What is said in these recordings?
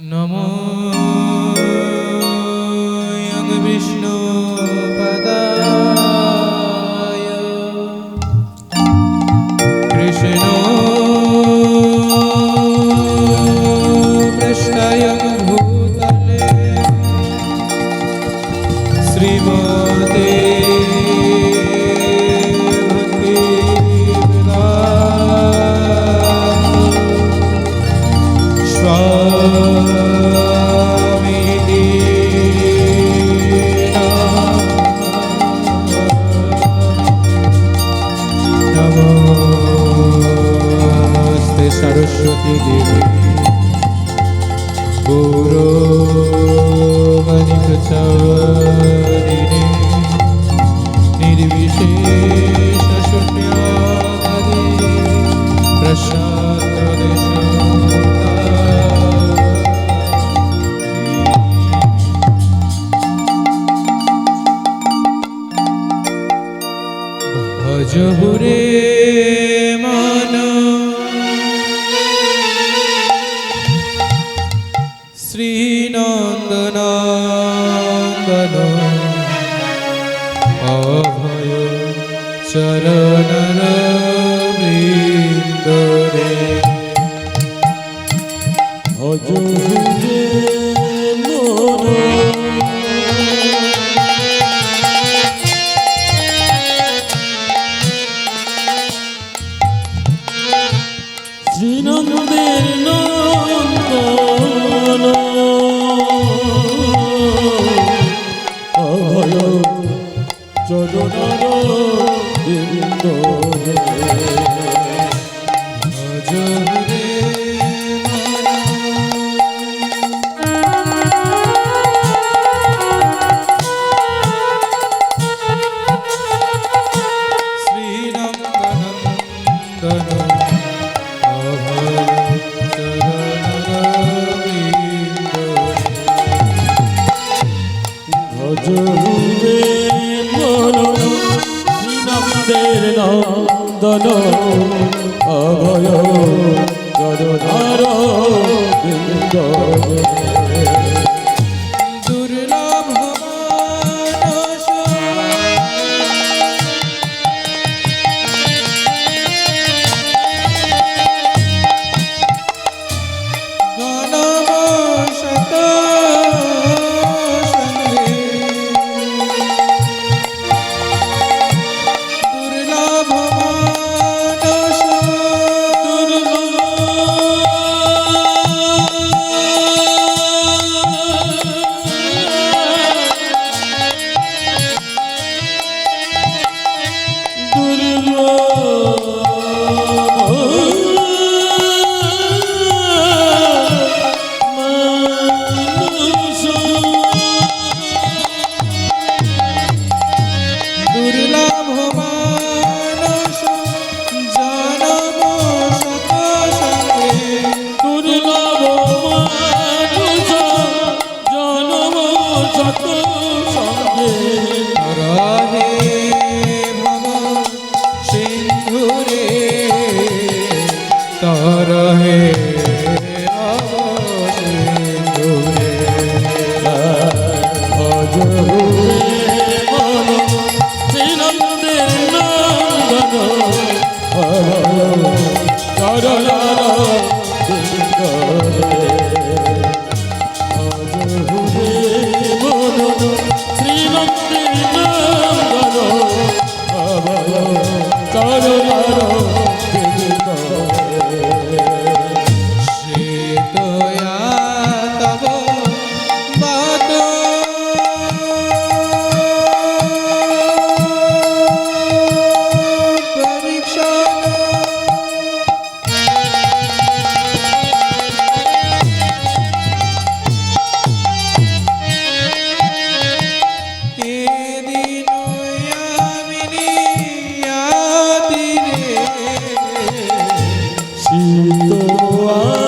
নমো সরস্বতী দেবী। গুরু মণিক অভয় চরণ বৃন্দরে। ভজ গুরু লাভ tua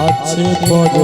আছে পর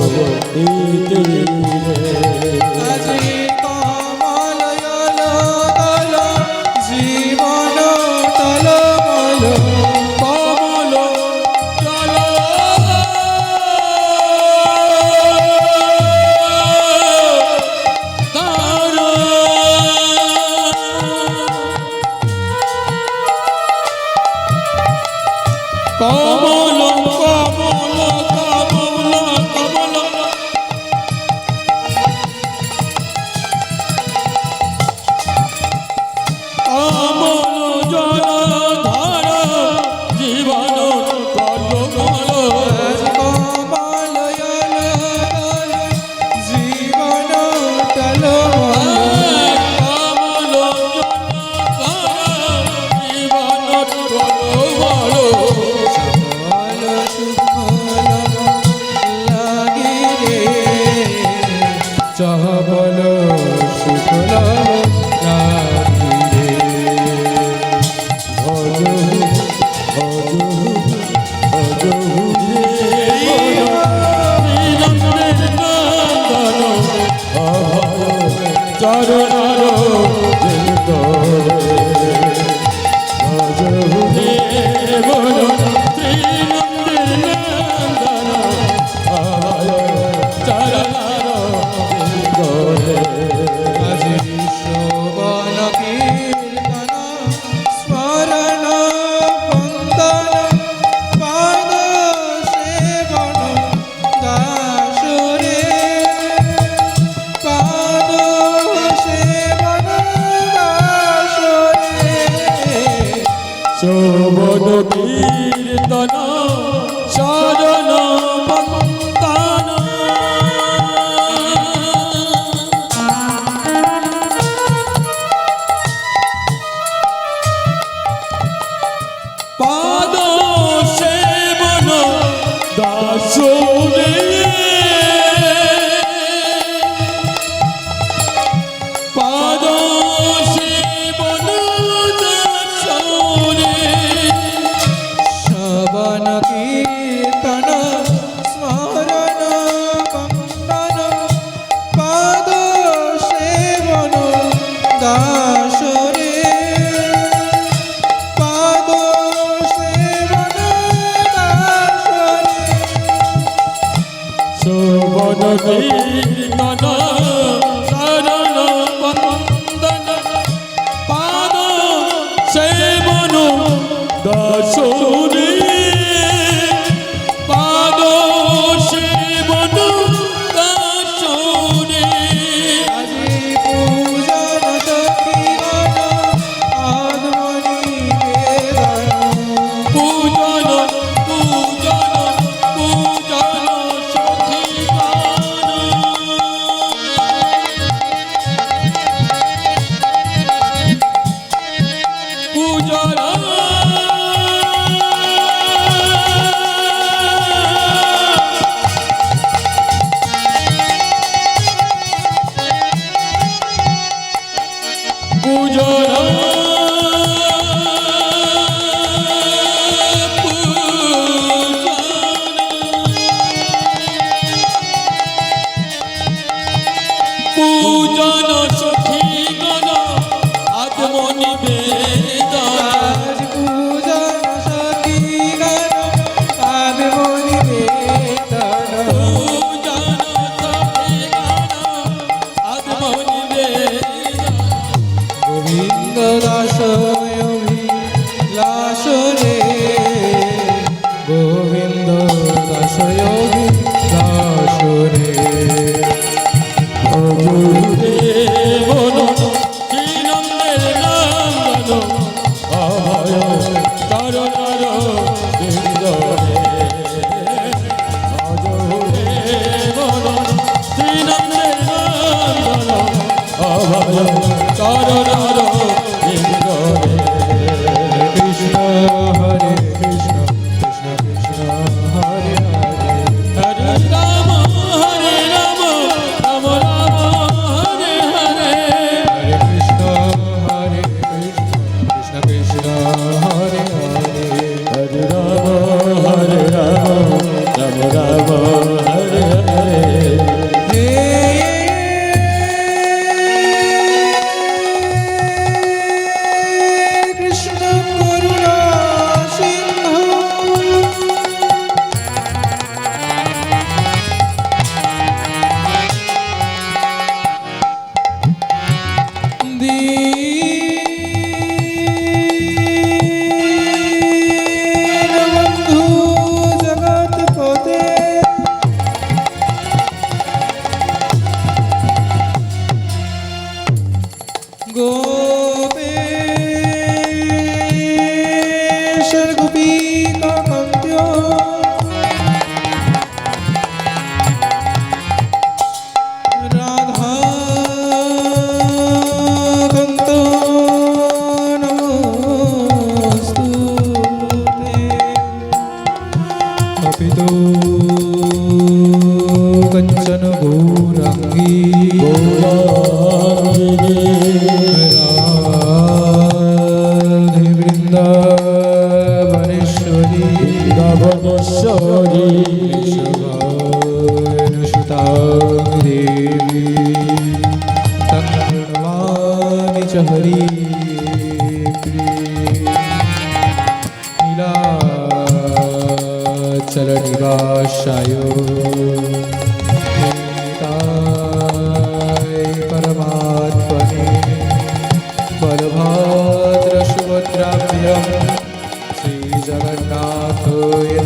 করুণার Thank you.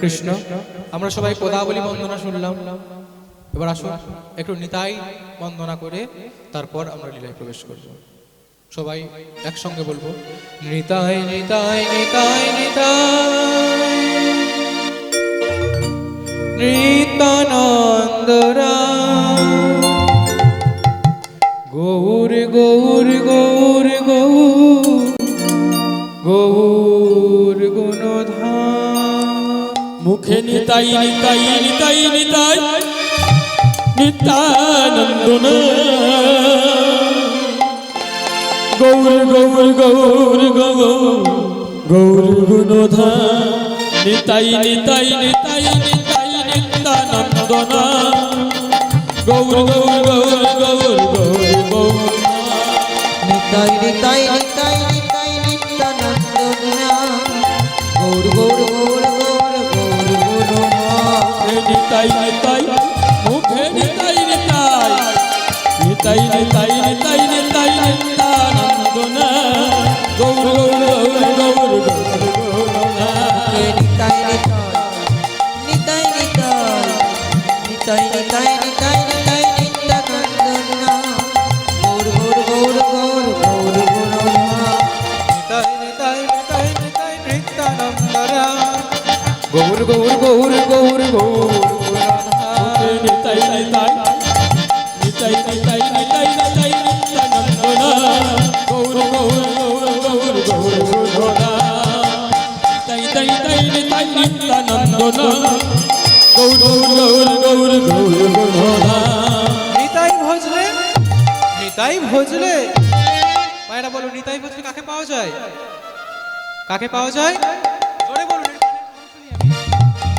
কৃষ্ণ। আমরা সবাই পদাবলী বন্দনা শুনলাম। এবার আসুন, একটু নিতাই বন্দনা করে তারপর আমরা লীলায় প্রবেশ করব। সবাই একসঙ্গে বলব, নিতাই নিতাই নিতাই নিতাই। নিতানন্দরা গৌর গৌর গৌর গৌর গৌর গুণধাম। মুখে নিতাই নিতাই নিতাই নিতাই, নিত্যানন্দন। গৌর গৌর গৌর গৌর গৌর গুণধা নিতাই নিতাই নিতাই নিতাই নিত্যানন্দন গৌর গৌর গৌর গৌর গৌর গৌর নিতাই নিতাই নিতাই নিতাই নিত্যানন্দনা গৌর গৌর গৌর গৌর গৌর গৌর নিতাই নিতাই মুখে নিতাই নিতাই নিতাই নিতাই নিতাই নিতাই নিত্যানন্দন গৌর গৌর গৌর গৌর গৌর নিতাই নিতাই গৌর গৌর গৌর গৌর গৌর নিতাই নিতাই নিতাই নিতাই নিতাই নিতাই নিতাই নিতাই নিতাই নিতাই নিত্যানন্দন গৌর গৌর গৌর গৌর গৌর গৌর তাই তাই তাই নিতাই নিত্যানন্দন গৌর গৌর গৌর গৌর গৌর নিতাই ভজলে নিতাই ভজলে। মায়েরা বলো, নিতাই ভজলে কাকে পাওয়া যায়? কাকে পাওয়া যায়? জোরে বলুন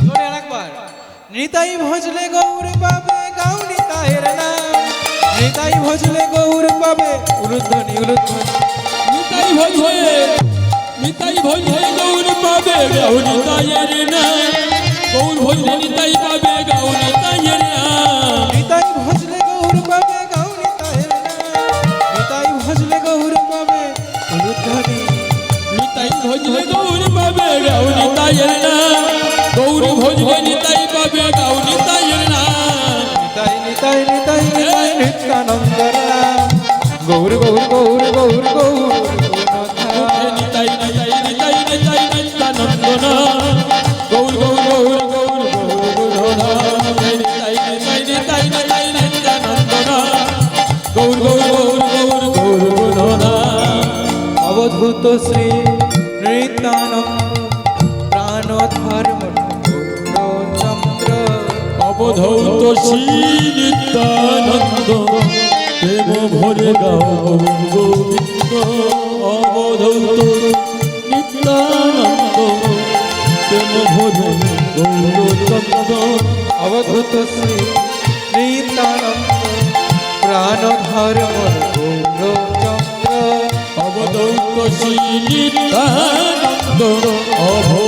জোরে আরেকবার। নিতাই ভজলে গৌর পাবে, গাও নিতাইয়ের নাম। নিতাই ভজলে গৌর পাবে, উলুধ্বনি উলুধ্বনি। নিতাই ভজে নিতাই ভজে গৌর পাবে গৌর নিতাইয়ের না গৌর ভজে নিতাই পাবে গৌর নিতাইয়ের না নিতাই ভজলে গৌর পাবে গাও নিতাইয়ের নাম নিতাই ভজলে গৌর পাবে উলুধ্বনি নিতাই ভজলে গৌর অবধৌত নিত্যানন্দ প্রেম ভরে গাও গোবিন্দ, অবধৌত নিত্যানন্দ। প্রেম ভরে গৌরচন্দ্র, অবধূত শ্রী নৃত্যানন্দ। প্রাণ ধর্ম চন্দ্র অবধৌত নিত্যানন্দ। অভোতরে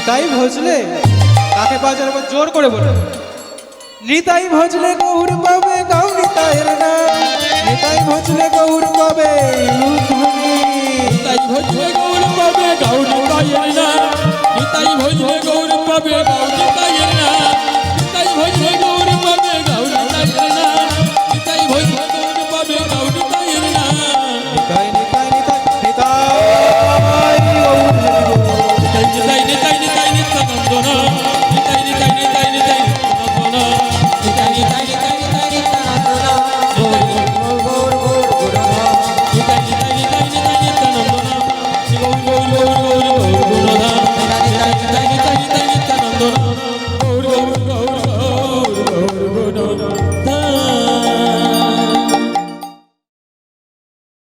নিতাই ভজলে, তাকে বাজার জোর করে বলো নিতাই ভজলে গৌর পাবে গাও নিতাইয়ের নাম। নিতাই ভজলে গৌর পাবে নিতাই ভজলে গৌর পাবে গাও নিতাইয়ের নাম। নিতাই ভজলে গৌর পাবে গাও